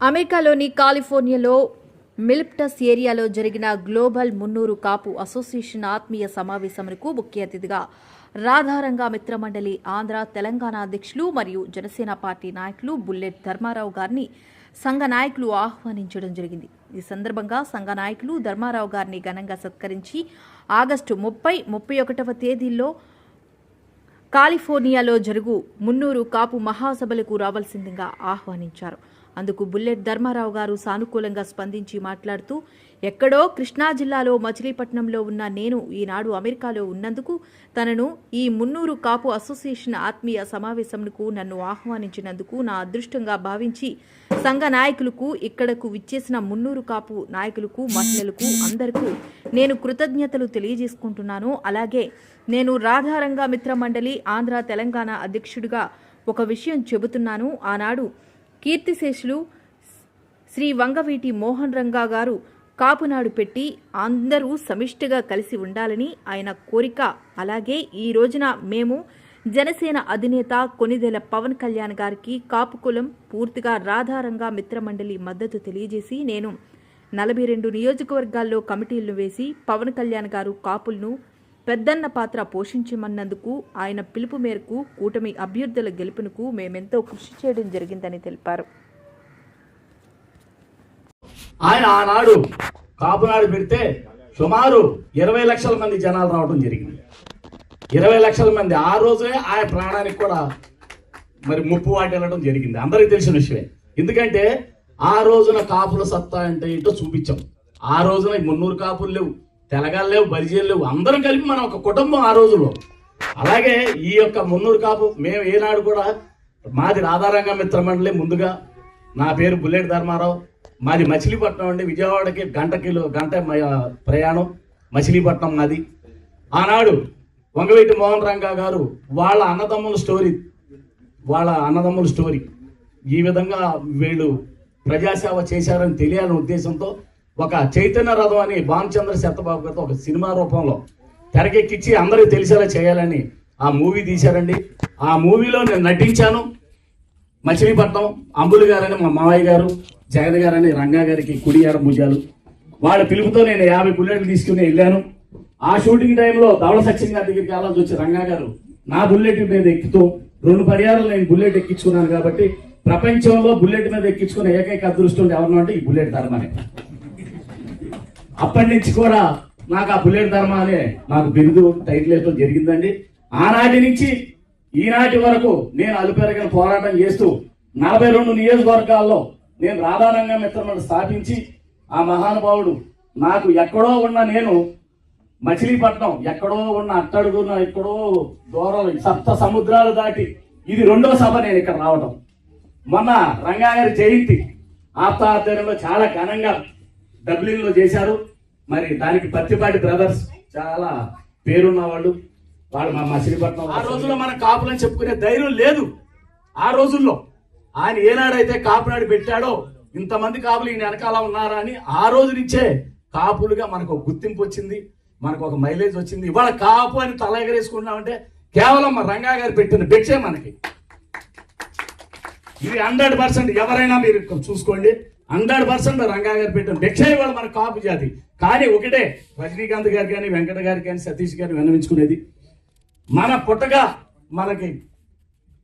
అమెరికాలోని కాలిఫోర్నియాలో మిల్ప్టస్ ఏరియాలో జరిగిన గ్లోబల్ మున్నూరు కాపు అసోసియేషన్ ఆత్మీయ సమావేశమునకు ముఖ్య అతిథిగా రాధారంగా మిత్రమండలి ఆంధ్ర తెలంగాణ అధ్యక్షులు మరియు జనసేన పార్టీ నాయకులు బుల్లెట్ ధర్మారావు గారిని సంఘ నాయకులు ఆహ్వానించడం జరిగింది. ఈ సందర్భంగా సంఘ నాయకులు ధర్మారావు గారిని ఘనంగా సత్కరించి ఆగస్టు ముప్పై ముప్పై ఒకటవ తేదీల్లో కాలిఫోర్నియాలో జరుగు మున్నూరు కాపు మహాసభలకు రావాల్సిందిగా ఆహ్వానించారు. అందుకు బుల్లెట్ ధర్మారావు గారు సానుకూలంగా స్పందించి మాట్లాడుతూ ఎక్కడో కృష్ణా జిల్లాలో మచిలీపట్నంలో ఉన్న నేను ఈనాడు అమెరికాలో ఉన్నందుకు తనను ఈ మున్నూరు కాపు అసోసియేషన్ ఆత్మీయ సమావేశంకు నన్ను ఆహ్వానించినందుకు నా అదృష్టంగా భావించి సంఘ నాయకులకు ఇక్కడకు విచ్చేసిన మున్నూరు కాపు నాయకులకు మహిళలకు అందరికీ నేను కృతజ్ఞతలు తెలియజేసుకుంటున్నాను. అలాగే నేను రాధారంగా మిత్ర మండలి ఆంధ్ర తెలంగాణ అధ్యక్షుడిగా ఒక విషయం చెబుతున్నాను. ఆనాడు కీర్తిశేషులు శ్రీ వంగవీటి మోహన్ రంగా గారు కాపునాడు పెట్టి అందరూ సమిష్టిగా కలిసి ఉండాలని ఆయన కోరిక. అలాగే ఈ రోజున మేము జనసేన అధినేత కొనిదెల పవన్ కళ్యాణ్ గారికి కాపు కులం పూర్తిగా రాధారంగా మిత్రమండలి మద్దతు తెలియజేసి నేను నలభై రెండు నియోజకవర్గాల్లో కమిటీలను వేసి పవన్ కళ్యాణ్ గారు కాపులను పెద్దన్న పాత్ర పోషించమన్నందుకు ఆయన పిలుపు మేరకు కూటమి అభ్యర్థుల గెలుపునకు మేమెంతో కృషి చేయడం జరిగిందని తెలిపారు. ఆయన ఆనాడు కాపునాడు పెడితే సుమారు ఇరవై లక్షల మంది జనాలు రావడం జరిగింది. ఇరవై లక్షల మంది ఆ రోజే ఆయన ప్రాణానికి కూడా మరి ముప్పు వాటి వెళ్ళడం జరిగింది. అందరికీ తెలిసిన విషయమే. ఎందుకంటే ఆ రోజున కాపుల సత్తా అంటే ఏంటో చూపించాం. ఆ రోజున మున్నూరు కాపులు లేవు. తెలగాలు లేవు బరిజీలు లేవు. అందరం కలిపి మనం ఒక కుటుంబం ఆ రోజులో అలాగే ఈ యొక్క మున్నూరు కాపు మేము ఏనాడు కూడా మాది రాధారంగ మిత్ర మండలి ముందుగా. నా పేరు బుల్లెట్ ధర్మారావు. మాది మచిలీపట్నం అండి. విజయవాడకి గంట కిలో గంట ప్రయాణం మచిలీపట్నం మాది ఆనాడు వంగవీటి మోహన్ రంగా గారు వాళ్ళ అన్నదమ్ముల స్టోరీ వాళ్ళ అన్నదమ్ముల స్టోరీ. ఈ విధంగా వీళ్ళు ప్రజాసేవ చేశారని తెలియాలనే ఉద్దేశంతో ఒక చైతన్య రథం అని భానుచంద్ర శతబాబు గారితో ఒక సినిమా రూపంలో తెరకెక్కించి అందరికీ తెలిసేలా చేయాలని ఆ మూవీ తీశారండి. ఆ మూవీలో నేను నటించాను. మచిలీపట్నం అంబులు గారని మా మావయ్య గారు జగన్ గారని రంగా గారికి కుడి భుజాలు. వాళ్ళ పిలుపుతో నేను యాభై బుల్లెట్లు తీసుకుని వెళ్ళాను. ఆ షూటింగ్ టైంలో ధవళ సత్యం గారి దగ్గరికి వెళ్ళాల్సి వచ్చి రంగా గారు నా బుల్లెట్ మీద ఎక్కుతూ రెండు పర్యాలు నేను బుల్లెట్ ఎక్కించుకున్నాను కాబట్టి ప్రపంచంలో బుల్లెట్ మీద ఎక్కించుకునే ఏకైక అదృష్టం ఎవరినంటే ఈ బుల్లెట్ ధర్మనే. అప్పటి నుంచి కూడా నాకు ఆ బుల్లెట్ ధర్మ అనే నాకు బిరుదు టైటిల్ వేయడం జరిగిందండి. ఆనాటి నుంచి ఈనాటి వరకు నేను అలుపెరగిన పోరాటం చేస్తూ నలభై రెండు నియోజకవర్గాల్లో నేను రాధారంగ మిత్రులను స్థాపించి ఆ మహానుభావుడు నాకు ఎక్కడో ఉన్న నేను మచిలీపట్నం ఎక్కడో ఉన్న అట్టడుగున్న ఎక్కడో దూరం సప్త సముద్రాలు దాటి ఇది రెండో సభ నేను ఇక్కడ రావడం మొన్న రంగాగారి జయంతి ఆప్తాధ్వర్యంలో చాలా ఘనంగా డబ్లిన్లో చేశారు. మరి దానికి పత్తిపాటి బ్రదర్స్ చాలా పేరున్న వాళ్ళు వాళ్ళు మా మచిలీపట్నం ఆ రోజుల్లో మన కాపులని చెప్పుకునే ధైర్యం లేదు. ఆ రోజుల్లో ఆయన ఏనాడైతే కాపునాడు పెట్టాడో ఇంతమంది కాపులు ఈయన వెనకాల ఉన్నారా అని ఆ రోజు నుంచే కాపులుగా మనకు ఒక గుర్తింపు వచ్చింది మనకు ఒక మైలేజ్ వచ్చింది. ఇవాళ కాపు అని తల ఎగరేసుకున్నామంటే కేవలం మా రంగా గారు పెట్టిన భిక్షే మనకి. ఇది హండ్రెడ్ పర్సెంట్ ఎవరైనా మీరు చూసుకోండి. హండ్రెడ్ పర్సెంట్ రంగా గారు పెట్టిన భిక్ష ఇవాళ మన కాపు జాతి. కానీ ఒకటే రజనీకాంత్ గారు కానీ వెంకట గారు కానీ సతీష్ గారిని విన్నవించుకునేది. మన పుట్టగా మనకి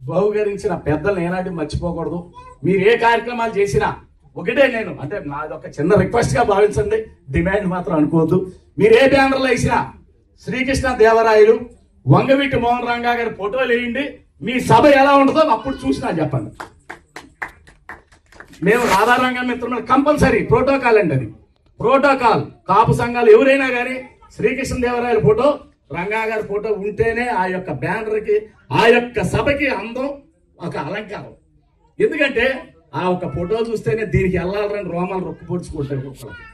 బహుకరించిన పెద్దలు ఏనాటి మర్చిపోకూడదు. మీరు ఏ కార్యక్రమాలు చేసినా ఒకటే నేను అంటే నాది ఒక చిన్న రిక్వెస్ట్గా భావించండి. డిమాండ్ మాత్రం అనుకోవద్దు. మీరు ఏ బ్యానర్లో వేసినా శ్రీకృష్ణ దేవరాయలు వంగవీటి మోహన్ రంగా గారి ఫోటోలు వేయండి. మీ సభ ఎలా ఉంటుందో అప్పుడు చూసినా చెప్పండి. మేము రాధారంగ మిత్రులు కంపల్సరీ. ప్రోటోకాల్ అండి అది. ప్రోటోకాల్. కాపు సంఘాలు ఎవరైనా కానీ శ్రీకృష్ణ దేవరాయల ఫోటో రంగా గారి ఫోటో ఉంటేనే ఆ యొక్క బ్యానర్కి ఆ యొక్క సభకి అందం ఒక అలంకారం. ఎందుకంటే ఆ ఒక ఫోటో చూస్తేనే దీనికి వెళ్ళాలని రోమాలు రొక్కుపొడుచుకుంటాయి ఒక్కొక్కరికి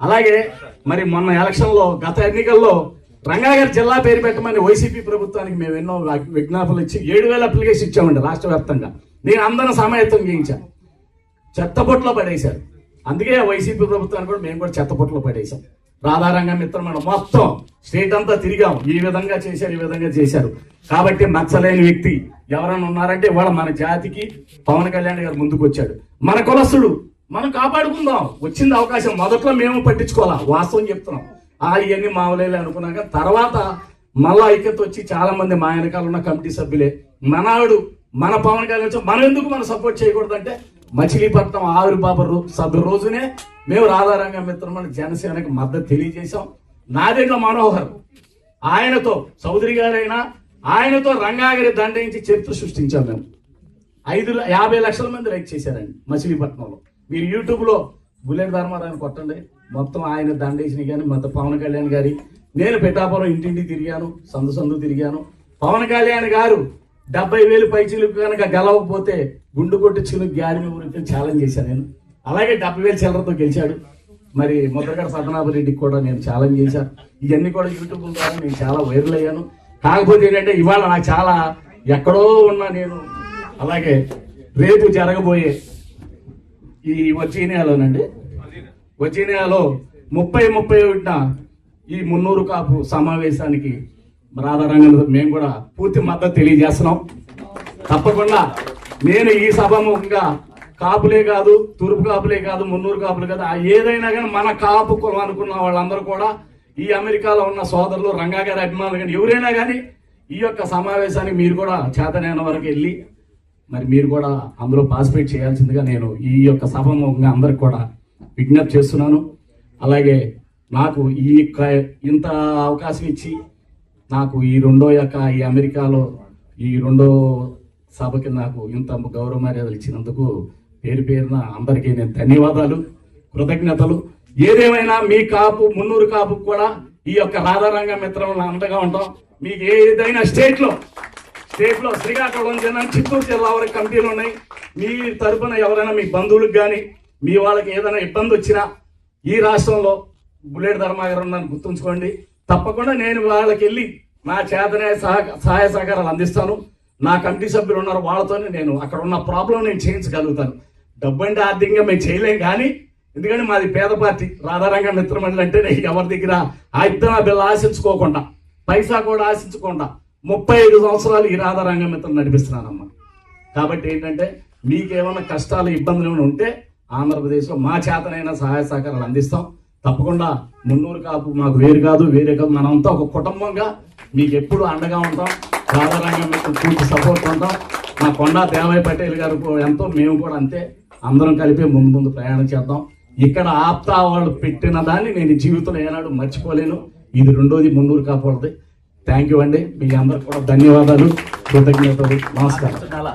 అలాగే మరి మొన్న ఎలక్షన్లో గత ఎన్నికల్లో రంగాగారి జిల్లా పేరు పెట్టమని వైసీపీ ప్రభుత్వానికి మేము ఎన్నో విజ్ఞాపనలు ఇచ్చి ఏడు వేల అప్లికేషన్ ఇచ్చామండి రాష్ట్ర వ్యాప్తంగా. నేను అందరం సమాయత్తం చేయించాను. చెత్తబొట్లో పడేశారు. అందుకే వైసీపీ ప్రభుత్వాన్ని కూడా మేము కూడా చెత్తబొట్లో పడేశాం. రాధారంగం మిత్రం మనం మొత్తం స్టేట్ అంతా తిరిగాం. ఈ విధంగా చేశారు ఈ విధంగా చేశారు. కాబట్టి మచ్చలేని వ్యక్తి ఎవరైనా ఉన్నారంటే ఇవాళ మన జాతికి పవన్ కళ్యాణ్ గారు ముందుకు వచ్చాడు మన కులస్తుడు మనం కాపాడుకుందాం. వచ్చింది అవకాశం మొదట్లో మేము పట్టించుకోవాలా? వాస్తవం చెప్తున్నాం. ఆ ఇవన్నీ మామూలే అనుకున్నాక తర్వాత మళ్ళా ఐక్యత వచ్చి చాలా మంది మా వెనకాల ఉన్న కమిటీ సభ్యులే. మనాడు మన పవన్ కళ్యాణ్ వచ్చి మనం ఎందుకు మనం సపోర్ట్ చేయకూడదంటే మచిలీపట్నం ఆవిర్భావ సభ రోజునే మేము రాధారంగ మిత్రమని జనసేనకి మద్దతు తెలియజేశాం. నాదెండ్ల మనోహర్ ఆయనతో చౌదరి గారైనా ఆయనతో రంగాగిరి దండించి చరిత్ర సృష్టించాం మేము. ఐదు యాభై లక్షల మంది లైక్ చేశారండి మచిలీపట్నంలో మీరు యూట్యూబ్లో బుల్లెట్ ధర్మారాయణ కొట్టండి. మొత్తం ఆయన దండేసిన కానీ మొత్తం పవన్ కళ్యాణ్ గారి నేను పిఠాపురం ఇంటింటి తిరిగాను సందు సందు తిరిగాను. పవన్ కళ్యాణ్ గారు డెబ్బై వేలు పైచీలకు కనుక గెలవకపోతే గుండు కొట్టి చిలుకు గాలి ఊరికి ఛాలెంజ్ చేశాను నేను. అలాగే డెబ్బై వేలు చిల్లరతో గెలిచాడు. మరి ముద్రగడ పద్మనాభ రెడ్డికి కూడా నేను ఛాలెంజ్ చేశాను ఇవన్నీ కూడా యూట్యూబ్ ద్వారా నేను చాలా వైరల్ అయ్యాను. కాకపోతే ఏంటంటే ఇవాళ నాకు చాలా ఎక్కడో ఉన్నా నేను అలాగే రేపు జరగబోయే ఈ వర్జీనియాలోనండి వర్జీనియాలో ముప్పై ముప్పై ఒకటిన ఈ మున్నూరు కాపు సమావేశానికి రాధారంగంలో మేము కూడా పూర్తి మద్దతు తెలియజేస్తున్నాం. తప్పకుండా నేను ఈ సభాముఖంగా కాపులే కాదు తూర్పు కాపులే కాదు మున్నూరు కాపులే కాదు ఏదైనా కానీ మన కాపు కులం అనుకున్న వాళ్ళందరూ కూడా ఈ అమెరికాలో ఉన్న సోదరులు రంగా గారి అభిమానులు కానీ ఎవరైనా కానీ ఈ యొక్క సమావేశానికి మీరు కూడా చేతనైన వరకు వెళ్ళి మరి మీరు కూడా అందులో పార్టిసిపేట్ చేయాల్సిందిగా నేను ఈ యొక్క సభాముఖంగా అందరికి కూడా విజ్ఞప్తి చేస్తున్నాను. అలాగే నాకు ఈ ఇంత అవకాశం ఇచ్చి నాకు ఈ రెండో యొక్క ఈ అమెరికాలో ఈ రెండో సభకి నాకు ఇంత గౌరవ మర్యాదలు ఇచ్చినందుకు పేరు పేరున అందరికీ నేను ధన్యవాదాలు కృతజ్ఞతలు. ఏదేమైనా మీ కాపు మున్నూరు కాపు కూడా ఈ యొక్క రాధారంగ మిత్రంలో అండగా ఉంటాం. మీకు ఏదైనా స్టేట్లో స్టేట్లో శ్రీకాకుళం జిల్లా చిత్తూరు జిల్లా వరకు కమిటీలు ఉన్నాయి. మీ తరపున ఎవరైనా మీ బంధువులకు కానీ మీ వాళ్ళకి ఏదైనా ఇబ్బంది వచ్చినా ఈ రాష్ట్రంలో బుల్లెట్ ధర్మాగారు ఉన్నాను గుర్తుంచుకోండి. తప్పకుండా నేను వాళ్ళకి వెళ్ళి నా చేతనే సహాయ సహకారాలు అందిస్తాను. నా కమిటీ సభ్యులు ఉన్నారు వాళ్ళతోనే నేను అక్కడ ఉన్న ప్రాబ్లం నేను చేయించగలుగుతాను. డబ్బు అంటే ఆర్థికంగా మేము చేయలేం కానీ ఎందుకంటే మాది పేద పార్టీ రాధారంగ మిత్రమండలి అంటే నేను ఎవరి దగ్గర ఆ ఇద్దరు బిల్లు ఆశించుకోకుండా పైసా కూడా ఆశించకుండా ముప్పై ఐదు సంవత్సరాలు ఈ రాధారంగ మిత్రం నడిపిస్తున్నానమ్మా. కాబట్టి ఏంటంటే మీకేమైనా కష్టాలు ఇబ్బందులు ఏమైనా ఉంటే ఆంధ్రప్రదేశ్లో మా చేతనైనా సహాయ సహకారాలు అందిస్తాం. తప్పకుండా మున్నూరు కాపు మాకు వేరు కాదు వేరే కాదు. మనంతా ఒక కుటుంబంగా మీకు ఎప్పుడు అండగా ఉంటాం. రాధారంగం మీకు పూర్తి సపోర్ట్ ఉంటాం మా కొండా దేవయ్య పటేల్ గారు ఎంతో మేము కూడా అంతే. అందరం కలిపి ముందు ముందు ప్రయాణం చేద్దాం. ఇక్కడ ఆప్తా వాళ్ళు పెట్టిన దాన్ని నేను జీవితంలో ఏనాడు మర్చిపోలేను. ఇది రెండోది మున్నూరు కాపాడుది థ్యాంక్ యూ అండి. మీ అందరికి కూడా ధన్యవాదాలు. కృతజ్ఞతలు. నమస్కారం.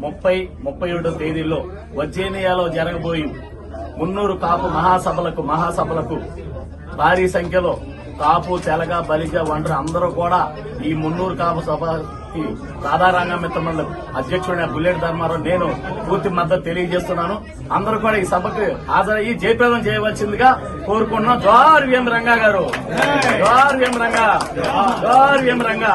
ముప్పై ముప్పై ఏడో తేదీలో వర్జీనియాలో జరగబోయి మున్నూరు కాపు మహాసభలకు మహాసభలకు భారీ సంఖ్యలో కాపు తెలగ బలిజ వండ్ర అందరూ కూడా ఈ మున్నూరు కాపు సభకి రాధారంగ మిత్రమండలి అధ్యక్షుడైన బుల్లెట్ ధర్మారావు నేను పూర్తి మద్దతు తెలియజేస్తున్నాను. అందరూ కూడా ఈ సభకు హాజరయ్యి జయప్రదం చేయవలసిందిగా కోరుకుంటున్నాం. జోహార్ విఎం రంగా గారు. జోహార్ విఎం రంగా. జోహార్ రంగా.